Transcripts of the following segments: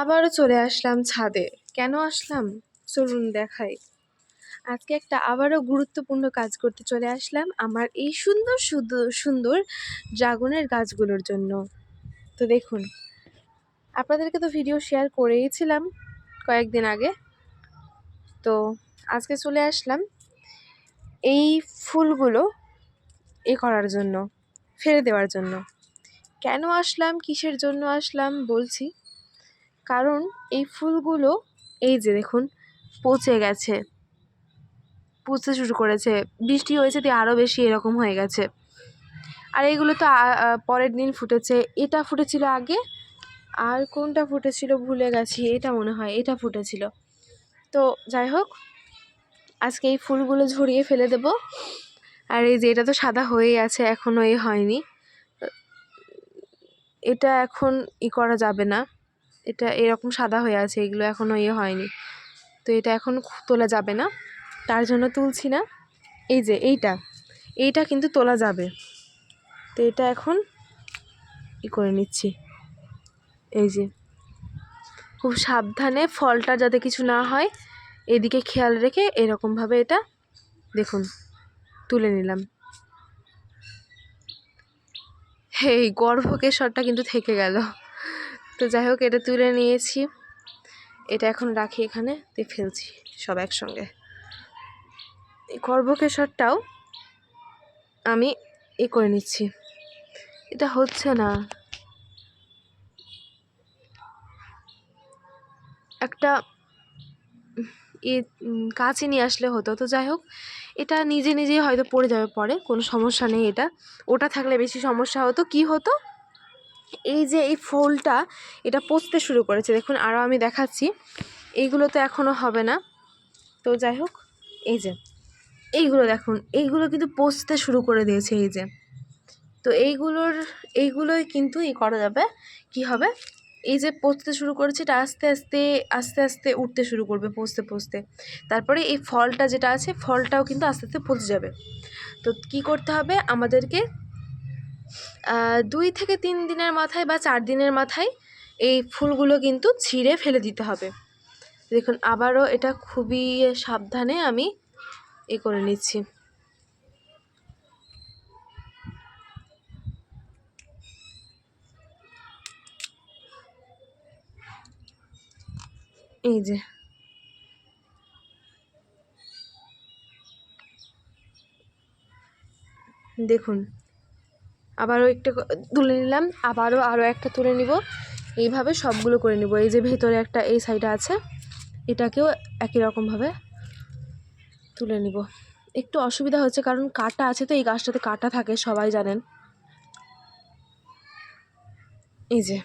আবারও চলে আসলাম ছাদে। কেন আসলাম? চলুন দেখাই। আজকে একটা আবারও গুরুত্বপূর্ণ কাজ করতে চলে আসলাম আমার এই সুন্দর সুন্দর সুন্দর ড্রাগনের গাছগুলোর জন্য। তো দেখুন, আপনাদেরকে তো ভিডিও শেয়ার করেইছিলাম কয়েকদিন আগে। তো আজকে চলে আসলাম এই ফুলগুলো এ করার জন্য, ফেলে দেওয়ার জন্য। কেন আসলাম? কিসের জন্য আসলাম? বলছি। কারণ এই ফুলগুলো এই যে দেখুন, পচে গেছে। পচতে শুরু করেছে। বৃষ্টি হয়েছে দিয়ে আরও বেশি এরকম হয়ে গেছে। আর এইগুলো তো পরের দিন ফুটেছে। এটা ফুটেছিল আগে। আর কোনটা ফুটেছিল ভুলে গেছি। এটা মনে হয়, এটা ফুটেছিল। তো যাই হোক, আজকে এই ফুলগুলো ঝরিয়ে ফেলে দেব। আর এই যে এটা তো সাদা হয়েই আছে এখনও এ হয়নি। এটা এখন ই করা যাবে না। এটা এরকম সাদা হয়ে আছে, এগুলো এখনও ইয়ে হয়নি। তো এটা এখন তোলা যাবে না। তার জন্য তুলছি না। এই যে এইটা এইটা কিন্তু তোলা যাবে। তো এটা এখন ই করে নিচ্ছি। এই যে, খুব সাবধানে ফলটা যাতে কিছু না হয়, এদিকে খেয়াল রেখে এরকমভাবে এটা দেখুন, তুলে নিলাম। এই গর্ভকেশরটা কিন্তু থেকে গেল। তো যাই হোক, এটা তুলে নিয়েছি। এটা এখন রাখি এখানে, দিয়ে ফেলছি সব একসঙ্গে। এই গর্ভকেশরটাও আমি এ করে নিচ্ছি। এটা হচ্ছে না। একটা ই কাছে নিয়ে আসলে হতো। তো যাই হোক, এটা নিজে নিজেই হয়তো পড়ে যাবে পরে, কোনো সমস্যা নেই এটা। ওটা থাকলে বেশি সমস্যা হতো। কি হতো? এই যে এই ফুলটা, এটা পচতে শুরু করেছে। দেখুন আরও আমি দেখাচ্ছি। এইগুলো তো এখনও হবে না। তো যাই হোক, এই যে, এইগুলো দেখুন, এইগুলো কিন্তু পচতে শুরু করে দিয়েছে এই যে। তো এইগুলোর, এইগুলোই কিন্তু ই করা যাবে। কি হবে? এই যে পচতে শুরু করেছে, এটা আস্তে আস্তে আস্তে আস্তে উঠতে শুরু করবে পচতে পচতে তারপরে এই ফলটা যেটা আছে, ফলটাও কিন্তু আস্তে আস্তে পচে যাবে। তো কি করতে হবে? আমাদেরকে দুই থেকে তিন দিনের মাথায় বা চার দিনের মাথায় এই ফুলগুলো কিন্তু ছিঁড়ে ফেলে দিতে হবে। দেখুন, আবারও এটা খুবই সাবধানে আমি এ করে নিচ্ছি। এই যে। দেখুন আবারও একটা তুলে নিলাম, আবারও আরও একটা তুলে নিব। এইভাবে সবগুলো করে নিব। এই যে ভেতরে একটা এই সাইডে আছে, এটাকেও একই রকমভাবে তুলে নিব। একটু অসুবিধা হচ্ছে কারণ কাটা আছে তো, এই গাছটাতে কাটা থাকে, সবাই জানেন। এই যে,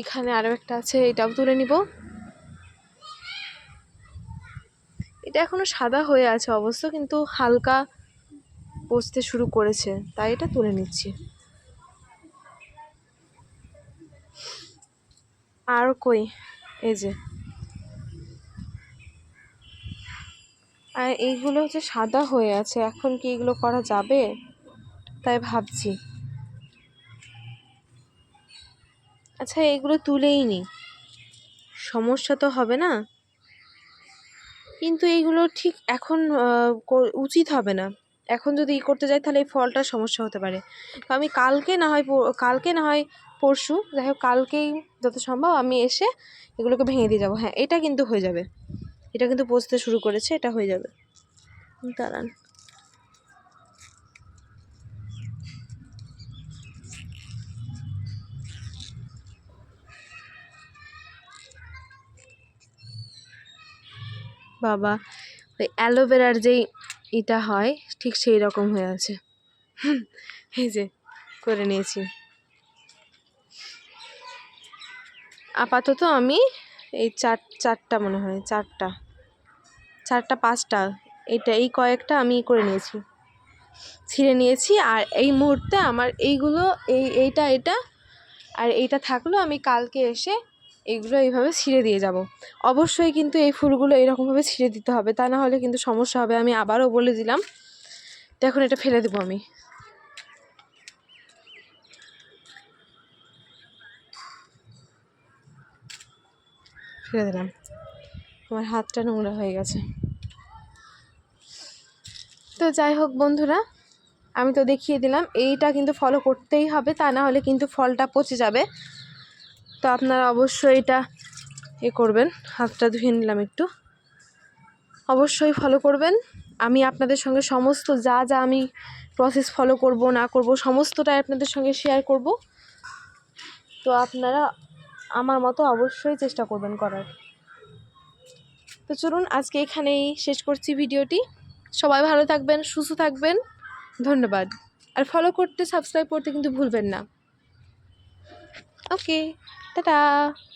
এখানে আরও একটা আছে, এটাও তুলে নিব। এটা এখনও সাদা হয়ে আছে অবশ্য, কিন্তু হালকা পচতে শুরু করেছে, তাই এটা তুলে নিচ্ছি। আর কই, এই যে। আর এইগুলো হচ্ছে সাদা হয়ে আছে, এখন কি এগুলো করা যাবে? তাই ভাবছি। আচ্ছা এগুলো তুলেই নি। সমস্যা তো হবে না। কিন্তু এইগুলো ঠিক এখন উচিত হবে না। এখন যদি ই করতে যাই, তাহলে এই ফলটার সমস্যা হতে পারে। তো আমি কালকে না হয় কালকে না হয় পরশু, যাই হোক কালকেই যত সম্ভব আমি এসে এগুলোকে ভেঙে দিয়ে যাব। হ্যাঁ এটা কিন্তু হয়ে যাবে। এটা কিন্তু পচতে শুরু করেছে, এটা হয়ে যাবে। দাঁড়ান। বাবা, ওই অ্যালোভেরার যেই এটা হয়, ঠিক সেই রকম হয়ে আছে। এই যে, করে নিয়েছি। আপাতত আমি এই চার, চারটা মনে হয়, চারটা। চারটা, পাঁচটা এইটা এই কয়েকটা আমি করে নিয়েছি। ছিঁড়ে নিয়েছি, আর এই মুহূর্তে আমার এইগুলো, এই, এইটা, এটা, আর এইটা থাকল আমি কালকে এসে এইগুলো এইভাবে ছিঁড়ে দিয়ে যাব। অবশ্যই কিন্তু এই ফুলগুলো এইরকমভাবে ছিঁড়ে দিতে হবে, তা না হলে কিন্তু সমস্যা হবে। আমি আবারও বলে দিলাম এখন এটা ফেলে দেবো আমি। ফেলে দিলাম। আমার হাতটা নোংরা হয়ে গেছে। তো যাই হোক বন্ধুরা, আমি তো দেখিয়ে দিলাম, এইটা কিন্তু ফলো করতেই হবে, তা না হলে কিন্তু ফলটা পচে যাবে। তো আপনারা অবশ্যই এটা এ করবেন। হাতটা ধুয়ে নিলাম একটু। অবশ্যই ফলো করবেন। আমি আপনাদের সঙ্গে সমস্ত যা যা আমি প্রসেস ফলো করব, না করব, সমস্তটাই আপনাদের সঙ্গে শেয়ার করব। তো আপনারা আমার মতো অবশ্যই চেষ্টা করবেন করার। তো চলুন আজকে এখানেই শেষ করছি ভিডিওটি। সবাই ভালো থাকবেন, সুস্থ থাকবেন। ধন্যবাদ। আর ফলো করতে সাবস্ক্রাইব করতে কিন্তু ভুলবেন না। ওকে 哒哒。